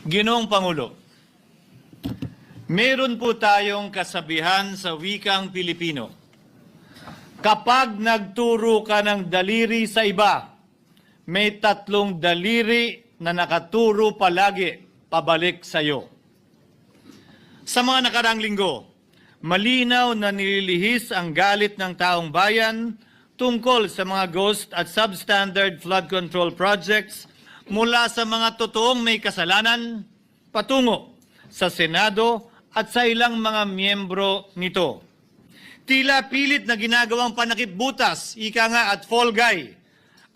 Ginoong Pangulo, meron po tayong kasabihan sa wikang Pilipino. Kapag nagturo ka ng daliri sa iba, may tatlong daliri na nakaturo palagi pabalik sa iyo. Sa mga nakarang linggo, malinaw na nililihis ang galit ng taong bayan tungkol sa mga ghost at substandard flood control projects mula sa mga totoong may kasalanan patungo sa Senado at sa ilang mga miyembro nito. Tila pilit na ginagawang panakip butas, ika nga at fall guy,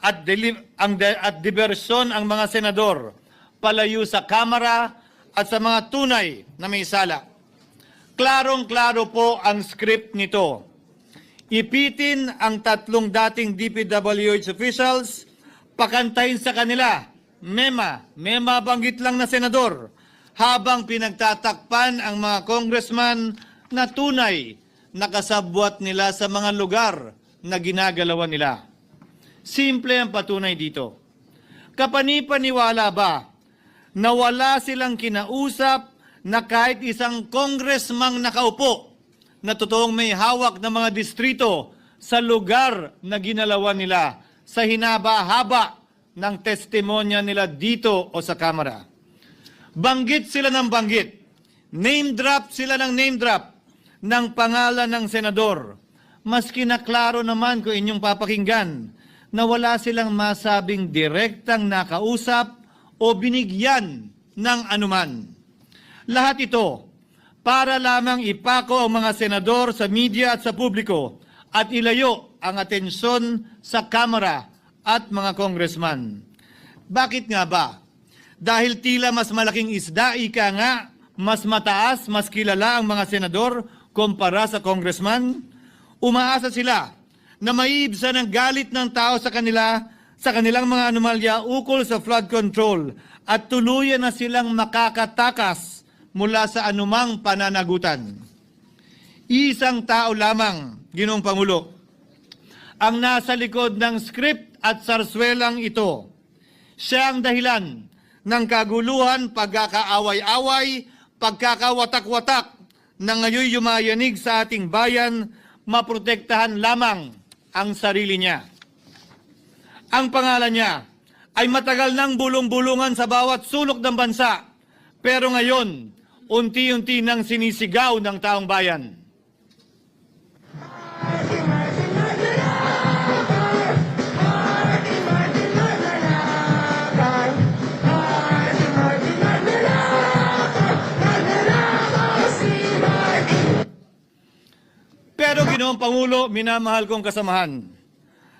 at, ang at diversyon ang mga senador palayo sa Kamara at sa mga tunay na may sala. Klarong-klaro po ang script nito. Ipitin ang tatlong dating DPWH officials, pakantayin sa kanila, mema, mema banggit lang na senador, habang pinagtatakpan ang mga congressman na tunay nakasabwat nila sa mga lugar na ginagalawan nila. Simple ang patunay dito. Kapanipaniwala ba na wala silang kinausap na kahit isang congressman nakaupo na totoong may hawak ng mga distrito sa lugar na ginalawan nila sa hinaba-haba ng testimonya nila dito o sa Kamara. Banggit sila ng banggit. Name drop sila ng name drop ng pangalan ng senador. Mas kinaklaro naman ko inyong papakinggan na wala silang masabing direktang nakausap o binigyan ng anuman. Lahat ito para lamang ipako ang mga senador sa media at sa publiko at ilayo ang atensyon sa Kamara at mga congressman. Bakit nga ba? Dahil tila mas malaking isda, ika nga, mas mataas, mas kilala ang mga senador kumpara sa congressman? Umaasa sila na maiibsan ang galit ng tao sa kanila sa kanilang mga anomalya ukol sa flood control at tuluyan na silang makakatakas mula sa anumang pananagutan. Isang tao lamang, Ginong Pangulo, ang nasa likod ng script at sarswelang ito. Siya ang dahilan ng kaguluhan, pagkakaaway-away, pagkakawatak-watak na ngayon yumayanig sa ating bayan, maprotektahan lamang ang sarili niya. Ang pangalan niya ay matagal nang bulong-bulungan sa bawat sulok ng bansa, pero ngayon, unti-unti nang sinisigaw ng taong bayan. Pero ginoong Pangulo, minamahal kong kasamahan,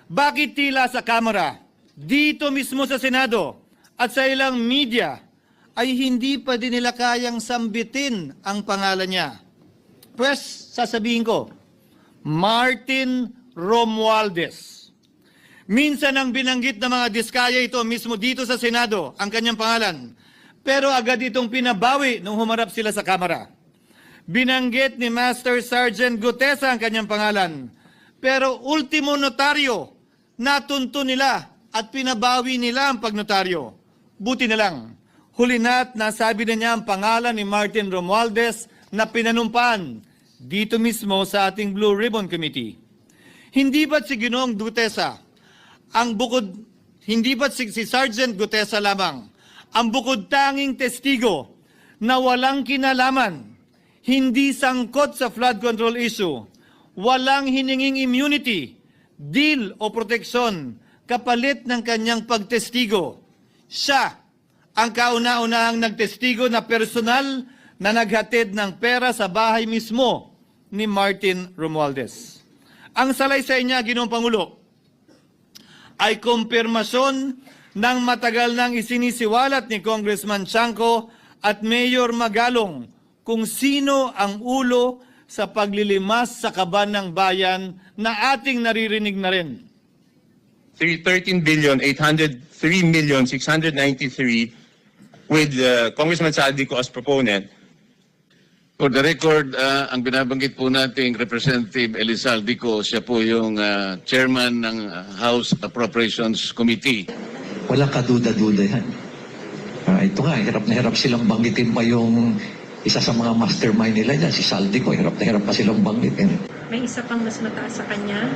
bakit tila sa Kamara, dito mismo sa Senado, at sa ilang media, ay hindi pa din nila kayang sambitin ang pangalan niya? Pues, sasabihin ko, Martin Romualdez. Minsan ang binanggit ng mga diskaya ito mismo dito sa Senado, ang kanyang pangalan. Pero agad itong pinabawi nung humarap sila sa Kamara. Binanggit ni Master Sergeant Gutesa ang kanyang pangalan. Pero ultimo notaryo, natunto nila at pinabawi nila ang pagnotaryo. Buti na lang, huli na't nasabi na niya ang pangalan ni Martin Romualdez na pinanumpaan dito mismo sa ating Blue Ribbon Committee. Hindi ba't si Ginoong Gutesa ang bukod, hindi ba't si, si Sergeant Gutesa lamang ang bukod tanging testigo na walang kinalaman, hindi sangkot sa flood control issue, walang hininging immunity, deal o proteksyon kapalit ng kanyang pagtestigo. Siya ang kauna-unahang nagtestigo na personal na naghatid ng pera sa bahay mismo ni Martin Romualdez. Ang salaysay niya, Ginoong Pangulo, ay kumpirmasyon ng matagal nang isinisiwalat ni Congressman Chanco at Mayor Magalong kung sino ang ulo sa paglilimas sa kaban ng bayan na ating naririnig na rin. Three- 13 billion 803 million 693 with uh, Congressman Saldico as proponent. For the record, ah, ang binabanggit po nating Representative Elizalde ko, siya po yung ah, chairman ng House Appropriations Committee. Walang kaduda-duda yan. Ah, ito nga, hirap na hirap silang banggitin pa yung isa sa mga mastermind nila dyan, si Saldico. Hirap na hirap pa silang banggitin. May isa pang mas mataas sa kanya.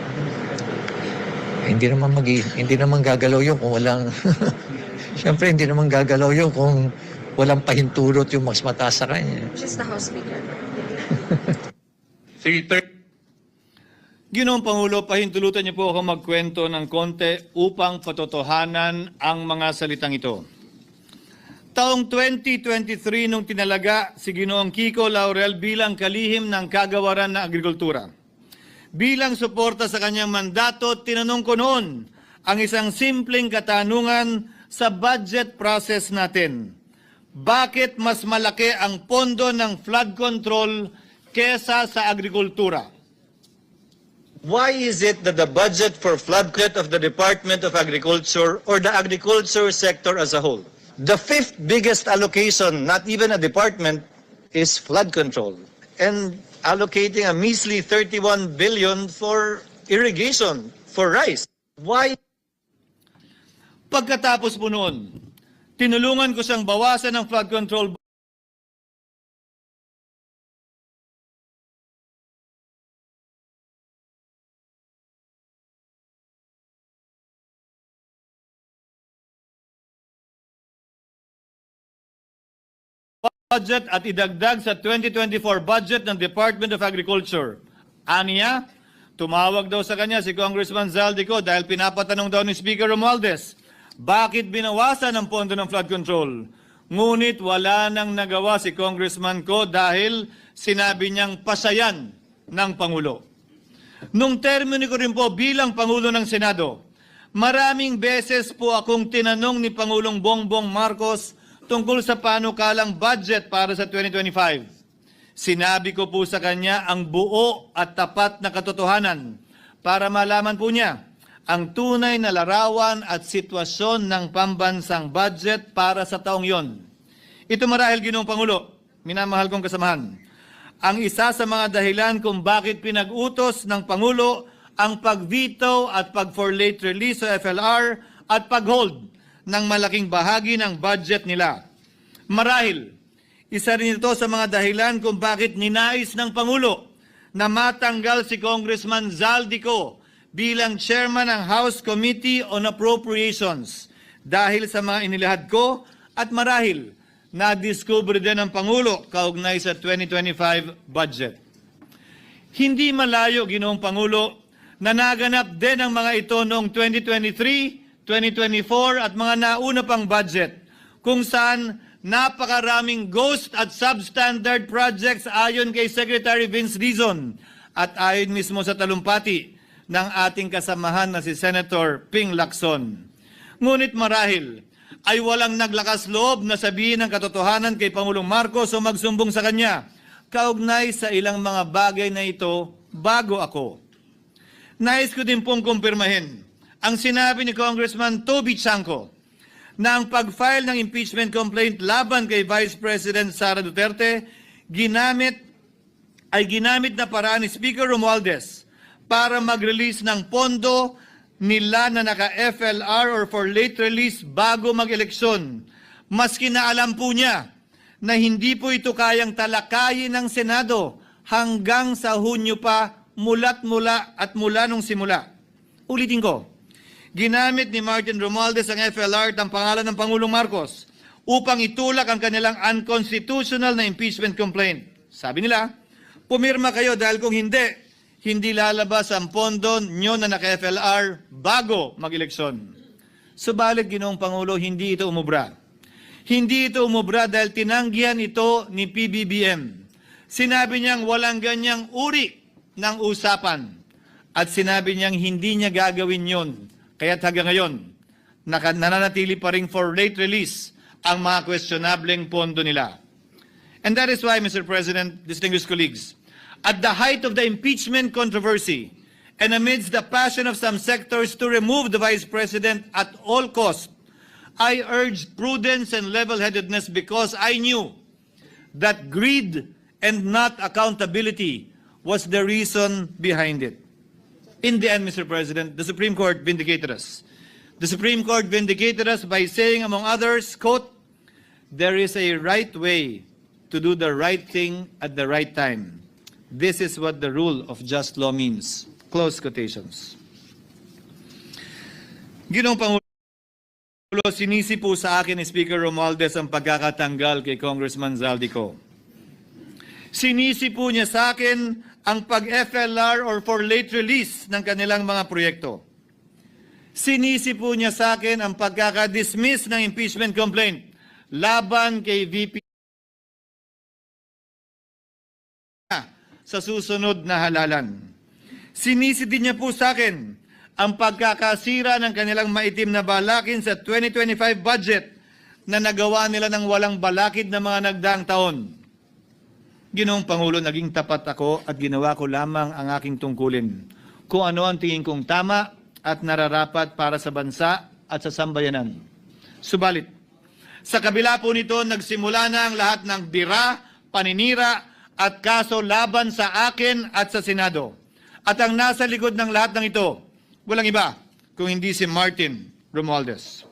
hindi naman mag hindi naman gagalaw yun kung walang Siyempre hindi naman gagalaw yun kung walang pahintulot yung mas mataas sa kanya. She's the House Speaker. Three thir- Ginoong Pangulo, pahintulutan niyo po ako magkwento ng konti upang patotohanan ang mga salitang ito. Taong 2023 nung tinalaga si Ginoong Kiko Laurel bilang kalihim ng kagawaran ng agrikultura. Bilang suporta sa kanyang mandato, tinanong ko noon ang isang simpleng katanungan sa budget process natin. Bakit mas malaki ang pondo ng flood control kesa sa agrikultura? Why is it that the budget for flood control of the Department of Agriculture or the agriculture sector as a whole, the fifth biggest allocation, not even a department, is flood control. And allocating a measly 31 billion for irrigation, for rice. Why Pagkatapos po noon, tinulungan ko siyang bawasan ng flood control budget at idagdag sa 2024 budget ng Department of Agriculture. Aniya, tumawag daw sa kanya si Congressman Zaldico dahil pinapatanong daw ni Speaker Romualdez, bakit binawasan ang pondo ng flood control? Ngunit wala nang nagawa si Congressman ko dahil sinabi niyang pasayan ng Pangulo. Nung termino ko rin po bilang Pangulo ng Senado, maraming beses po akong tinanong ni Pangulong Bongbong Marcos tungkol sa panukalang budget para sa 2025. Sinabi ko po sa kanya ang buo at tapat na katotohanan para malaman po niya ang tunay na larawan at sitwasyon ng pambansang budget para sa taong yon. Ito marahil Ginoong Pangulo, minamahal kong kasamahan, ang isa sa mga dahilan kung bakit pinag-utos ng Pangulo ang pag-veto at pag-for late release sa FLR at pag-hold ng malaking bahagi ng budget nila. Marahil, isa rin ito sa mga dahilan kung bakit ninais ng Pangulo na matanggal si Congressman Zaldico bilang chairman ng House Committee on Appropriations dahil sa mga inilahad ko at marahil na-discover din ng Pangulo kaugnay sa 2025 budget. Hindi malayo, Ginoong Pangulo, na naganap din ang mga ito noong 2023, 2024 at mga nauna pang budget kung saan napakaraming ghost at substandard projects ayon kay Secretary Vince Dizon at ayon mismo sa talumpati ng ating kasamahan na si Senator Ping Lacson. Ngunit marahil ay walang naglakas loob na sabihin ang katotohanan kay Pangulong Marcos o magsumbong sa kanya kaugnay sa ilang mga bagay na ito bago ako. Nais ko din pong kumpirmahin ang sinabi ni Congressman Toby Chanco na ang pag-file ng impeachment complaint laban kay Vice President Sara Duterte ginamit ay ginamit na paraan ni Speaker Romualdez para mag-release ng pondo nila na naka-FLR or for late release bago mag-eleksyon. Maski na alam po niya na hindi po ito kayang talakayin ng Senado hanggang sa Hunyo pa mulat mula at mula nung simula. Ulitin ko, ginamit ni Martin Romualdez ang FLR ang pangalan ng Pangulong Marcos upang itulak ang kanilang unconstitutional na impeachment complaint. Sabi nila, pumirma kayo dahil kung hindi, hindi lalabas ang pondo nyo na naka-FLR bago mag-eleksyon. Subalit, Ginoong Pangulo, hindi ito umubra. Hindi ito umubra dahil tinanggihan ito ni PBBM. Sinabi niyang walang ganyang uri ng usapan. At sinabi niyang hindi niya gagawin yon. Kaya't hanggang ngayon, nananatili pa rin for late release ang mga questionableng pondo nila. And that is why, Mr. President, distinguished colleagues, at the height of the impeachment controversy and amidst the passion of some sectors to remove the Vice President at all cost, I urged prudence and level-headedness because I knew that greed and not accountability was the reason behind it. In the end, Mr. President, the Supreme Court vindicated us. The Supreme Court vindicated us by saying, among others, quote, there is a right way to do the right thing at the right time. This is what the rule of just law means. Close quotations. Ginong Pangulo, sinisi po sa akin ni Speaker Romualdez ang pagkakatanggal kay Congressman Zaldico. Sinisi po niya sa akin ang pag-FLR or for late release ng kanilang mga proyekto. Sinisi po niya sa akin ang pagkakadismiss ng impeachment complaint laban kay VP sa susunod na halalan. Sinisi din niya po sa akin ang pagkakasira ng kanilang maitim na balakin sa 2025 budget na nagawa nila ng walang balakid na mga nagdaang taon. Ginoong Pangulo, naging tapat ako at ginawa ko lamang ang aking tungkulin. Kung ano ang tingin kong tama at nararapat para sa bansa at sa sambayanan. Subalit, sa kabila po nito, nagsimula na ang lahat ng dira, paninira at kaso laban sa akin at sa Senado. At ang nasa likod ng lahat ng ito, walang iba kung hindi si Martin Romualdez.